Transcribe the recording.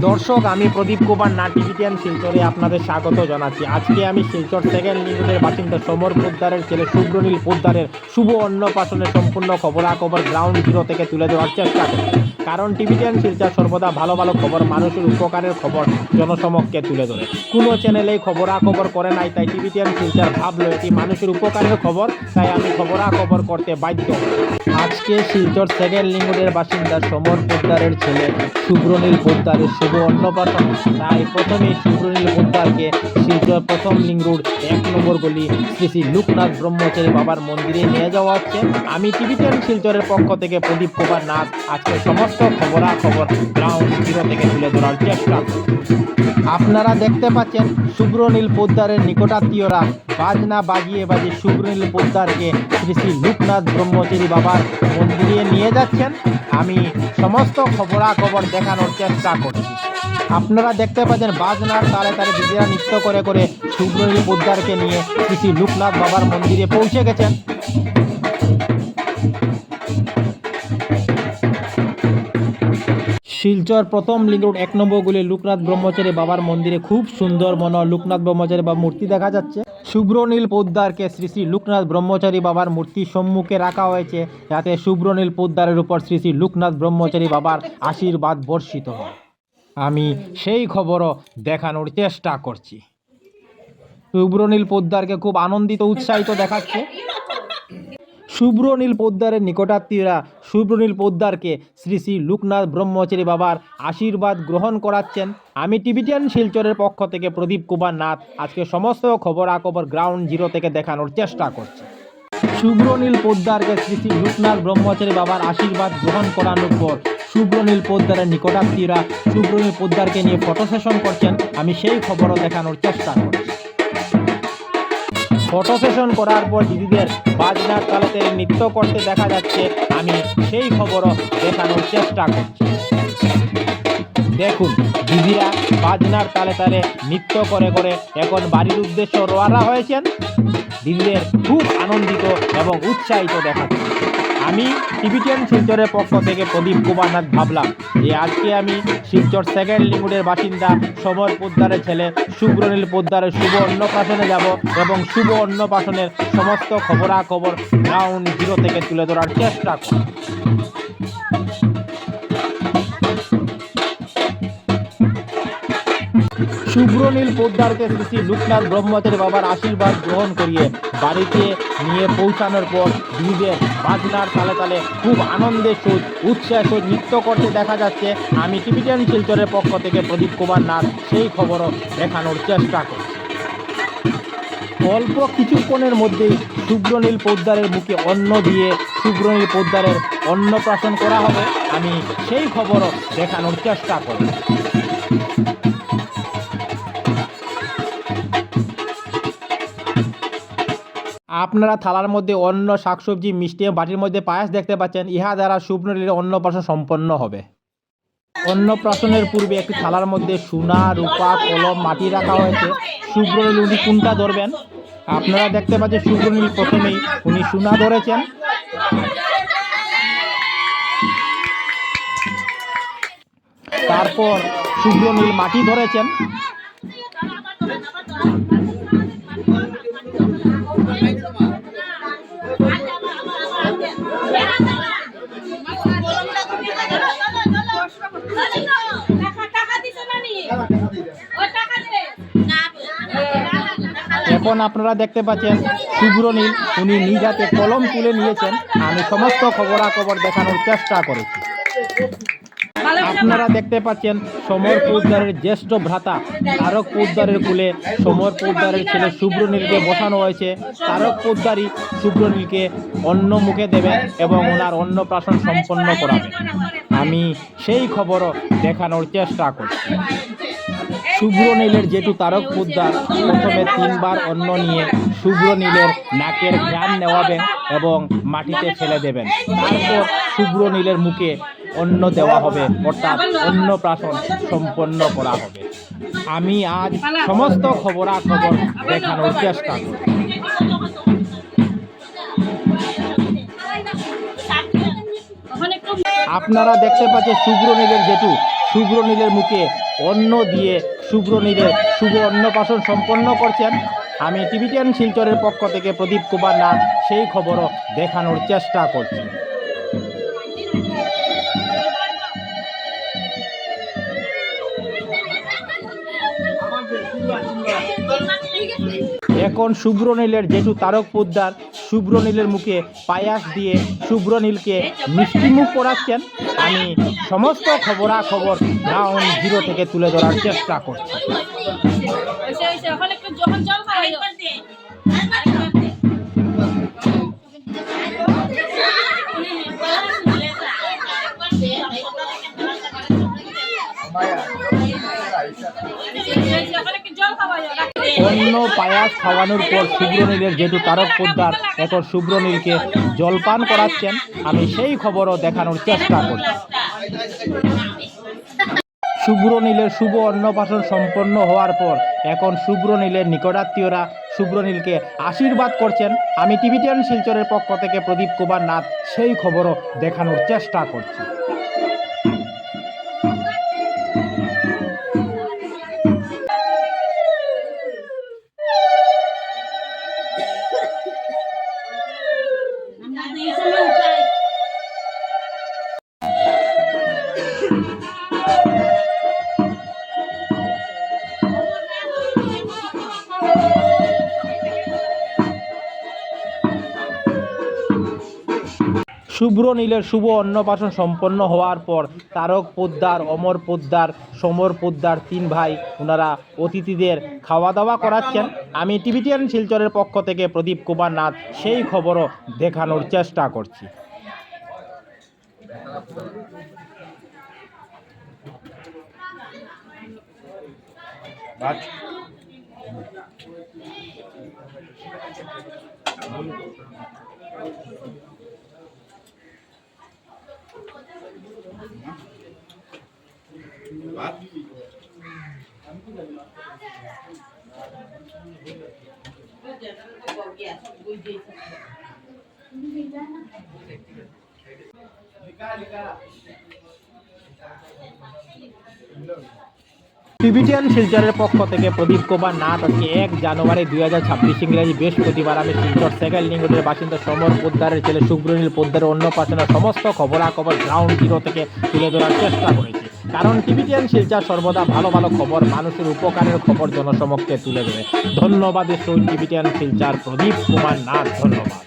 দর্শক, আমি প্রদীপ কুমার নাটিভিটিয়ান শিলচরে আপনাদের স্বাগত জানাচ্ছি। আজকে আমি শিলচর সেকেন্ড লিমিটের বাসিন্দা সমর পোদ্দারের ছেলে সুব্রনীল পোদ্দারের শুভ অন্নপ্রাশনের সম্পূর্ণ খবরাখবর গ্রাউন্ড জিরো থেকে তুলে দেওয়ার চেষ্টা করি কারণ টিভি টিভিটিয়ান শিলচর সর্বদা ভালো ভালো খবর, মানুষের উপকারের খবর জনসমক্ষে তুলে ধরে। কোনো চ্যানেলেই খবরাখবর করে নাই, তাই টিভি টিভিটিয়ান শিলচর ভাবলো এটি মানুষের উপকারের খবর, তাই আমি খবরাখবর করতে বাধ্য। আজকে শিলচর সেকেন্ড লিঙ্গুডের বাসিন্দা সমর পোদ্দারের ছেলে শুভ্রনীল পোদ্দারের শুভ অন্নপ্রাশন। তাই প্রথমে শুভ্রনীল পোদ্দারকে শিলচর প্রথম লিঙ্ক রোড এক নম্বর গলি শ্রী শ্রী লোকনাথ ব্রহ্মচারী বাবার মন্দিরে নিয়ে যাওয়া হচ্ছে। আমি টিভি টেন শিলচরের পক্ষ থেকে প্রদীপ কুমার নাথ, আজকে সমস্ত খবরাখবর গ্রাউন্ড জিরো থেকে তুলে ধরার চেষ্টা। আপনারা দেখতে পাচ্ছেন শুভ্রনীল পোদ্দারের নিকটাত্মীয়রা বাজনা বাজিয়ে বাজিয়ে শুভ্রনীল পোদ্দারকে শ্রী শ্রী লোকনাথ ব্রহ্মচারী বাবার মন্দিরে নিয়ে যাচ্ছেন। আমি সমস্ত খবরাখবর দেখানোর চেষ্টা করছি। আপনারা দেখতে পাচ্ছেন বাজনার তালে তালে দিদিরা নৃত্য করে করে শুভ্রনীল পোদ্দারকে নিয়ে শ্রী শ্রী লোকনাথ বাবার মন্দিরে পৌঁছে গেছেন। শিলচর প্রথম লিঙ্ক রোড এক নম্বর গুলি লোকনাথ ব্রহ্মচারী বাবার মন্দিরে খুব সুন্দর মন লোকনাথ ব্রহ্মচারী বাবার মূর্তি দেখা যাচ্ছে। শুভ্রনীল পোদ্দারকে শ্রী শ্রী লোকনাথ ব্রহ্মচারী বাবার মূর্তি সম্মুখে রাখা হয়েছে, যাতে শুভ্রনীল পোদ্দারের উপর শ্রী শ্রী লোকনাথ ব্রহ্মচারী বাবার আশীর্বাদ বর্ষিত হয়। আমি সেই খবরও দেখানোর চেষ্টা করছি। শুভ্রনীল পোদ্দারকে খুব আনন্দিত, উৎসাহিত দেখাচ্ছে। শুভ্রনীল পোদ্দারের নিকটাত্মীয়রা শুভ্রনীল পোদ্দারকে শ্রী শ্রী লোকনাথ ব্রহ্মচারী বাবার আশীর্বাদ গ্রহণ করাচ্ছেন। আমি টিভিটিয়ান শিলচরের পক্ষ থেকে প্রদীপ কুমার নাথ। আজকে সমস্ত খবরাখবর গ্রাউন্ড জিরো থেকে দেখানোর চেষ্টা করছি। শুভ্রনীল পোদ্দারকে শ্রী শ্রী লোকনাথ ব্রহ্মচারী বাবার আশীর্বাদ গ্রহণ করানোর পর শুভ্রনীল পোদ্দারের নিকটাত্মীয়রা শুভ্রনীল পোদ্দারকে নিয়ে ফটো সেশন করছেন। আমি সেই খবরও দেখানোর চেষ্টা করছি। ফটো সেশন করার পর দিদিদের বাজনার তালতে নৃত্য করতে দেখা যাচ্ছে, আমি সেই খবরও দেখানোর চেষ্টা করছি। দেখুন, দিদিরা বাজনার তালে তালে নৃত্য করে করে এখন বাড়ির উদ্দেশ্য রোয়ারা হয়েছেন। দিদিদের খুব আনন্দিত এবং উৎসাহিত দেখাচ্ছে। আমি টিভিটিয়ান শিলচরের পক্ষ থেকে প্রদীপ কুমার নাথ ভাবলাম যে আজকে আমি শিলচর সেকেন্ড লিঙ্গুডের বাসিন্দা সমর পোদ্দারের ছেলে শুভ্রনীল পোদ্দারের শুভ অন্নপ্রাশনে যাব এবং শুভ অন্নপ্রাশনের সমস্ত খবরাখবর গ্রাউন্ড জিরো থেকে তুলে ধরার চেষ্টা করব। শুভ্রনীল পোদ্দারকে শ্রী লোকনাথ ব্রহ্মচারী বাবার আশীর্বাদ গ্রহণ করিয়ে বাড়িতে নিয়ে পৌঁছানোর পর দিদিদের বাজনার তালে তালে খুব আনন্দের সহিত উৎসাহ সহিত নৃত্য করতে দেখা যাচ্ছে। আমি টিভিটিয়ান শিলচরের পক্ষ থেকে প্রদীপ কুমার নাথ, সেই খবরও দেখানোর চেষ্টা করছি। অল্প কিছুক্ষণের মধ্যেই শুভ্রনীল পোদ্দারের মুখে অন্ন দিয়ে শুভ্রনীল পোদ্দারের অন্নপ্রাশন করা হবে। আমি সেই খবরও দেখানোর চেষ্টা করব আপনারা থালার মধ্যে অন্ন শাকসবজি, মিষ্টি বাটির মধ্যে পায়েস দেখতে পাচ্ছেন, ইহা দ্বারা শুভ্রনীলের অন্নপ্রাশন সম্পন্ন হবে। অন্নপ্রাশনের পূর্বে একটি থালার মধ্যে সোনা, রূপা, কলম, মাটি রাখা হয়েছে। শুভ্রনীল উনি কোনটা ধরবেন? আপনারা দেখতে পাচ্ছেন শুভ্রনীল প্রথমেই উনি সোনা ধরেছেন। তারপর শুভ্রনীল মাটি ধরেছেন। এখন আপনারা দেখতে পাচ্ছেন শুভ্রনীল উনি নিজ হাতে কলম তুলে নিয়েছেন। আমি সমস্ত খবরাখবর দেখানোর চেষ্টা করেছি। আপনারা দেখতে পাচ্ছেন সমর পোদ্দারের জ্যেষ্ঠ ভ্রাতা, তারক পোদ্দারের কুলে সমর পোদ্দারের ছেলে শুভ্রনীলকে বসানো হয়েছে। তারক পোদ্দারই শুভ্রনীলকে অন্ন মুখে দেবেন এবং ওনার অন্নপ্রাশন সম্পন্ন করাবেন আমি সেই খবরও দেখানোর চেষ্টা করছি। শুভ্রনীলের জেঠু তারক পোদ্দার প্রথমে তিনবার অন্ন নিয়ে শুভ্র নীলের নাকের ঘ্রাণ নেওয়াবেন এবং মাটিতে ফেলে দেবেন। তারপর শুভ্র নীলের মুখে অন্ন দেওয়া হবে, অর্থাৎ অন্নপ্রাশন সম্পন্ন করা হবে। আমি আজ সমস্ত খবরাখবর দেখানোর চেষ্টা করব। আপনারা দেখতে পাচ্ছেন শুভ্রনীলের জেঠু। শুভ্রনীলের মুখে অন্ন দিয়ে শুভ্রনীলের শুভ অন্নপ্রাশন সম্পন্ন করছেন। আমি টিভিটিয়ান শিলচরের পক্ষ থেকে প্রদীপ কুমার নাথ সেই খবরও দেখানোর চেষ্টা করছি। এখন শুভ্র নীলের জেঠু তারক পোদ্দার শুভ্রনীলের মুখে পায়াস দিয়ে শুভ্রনীলকে মিষ্টিমুখ করাচ্ছেন। আমি সমস্ত খবরাখবর গ্রাউন্ড জিরো থেকে তুলে ধরার চেষ্টা করছি। অন্য পায়াস খাওয়ানোর পর শুভ্রনীলের যেহেতু তারক পোদ্দার এখন শুভ্রনীলকে জলপান করাচ্ছেন, আমি সেই খবরও দেখানোর চেষ্টা করছি শুভ্রনীলের শুভ অন্নপ্রাশন সম্পন্ন হওয়ার পর এখন শুভ্রনীলের নিকটাত্মীয়রা শুভ্রনীলকে আশীর্বাদ করছেন। আমি টিভিটিয়ান শিলচরের পক্ষ থেকে প্রদীপ কুমার নাথ সেই খবরও দেখানোর চেষ্টা করছি। শুভ্র নীলের শুভ অন্নপ্রাশন সম্পন্ন হওয়ার পর তারক পোদ্দার, অমর পোদ্দার, সমর পোদ্দার তিন ভাই ওনারা অতিথিদের খাওয়া দাওয়া করাচ্ছেন। আমি টিভিটিয়ান শিলচরের পক্ষ থেকে প্রদীপ কুমার নাথ সেই খবরও দেখানোর চেষ্টা করছি। টিভিটিয়ান শিলচরের পক্ষ থেকে প্রদীপ কুমার নাথ আজকে এক জানুয়ারি দুই হাজার ছাব্বিশ ইংরেজি বৃহস্পতিবার আমি শিলচর সেকেন্ড লিঙ্গুটের বাসিন্দা সমর পোদ্দারের ছেলে শুভ্রনীল পোদ্দারের অন্নপ্রাশনের সমস্ত খবরাখবর গ্রাউন্ড জিরো থেকে তুলে ধরার চেষ্টা করেছি। কারণ টিভিটিয়ান শিলচর সর্বদা ভালো ভালো খবর, মানুষের উপকারের খবর জনসমক্ষে তুলে ধরে। ধন্যবাদ টিভিটিয়ান শিলচর প্রদীপ কুমার নাথ, ধন্যবাদ।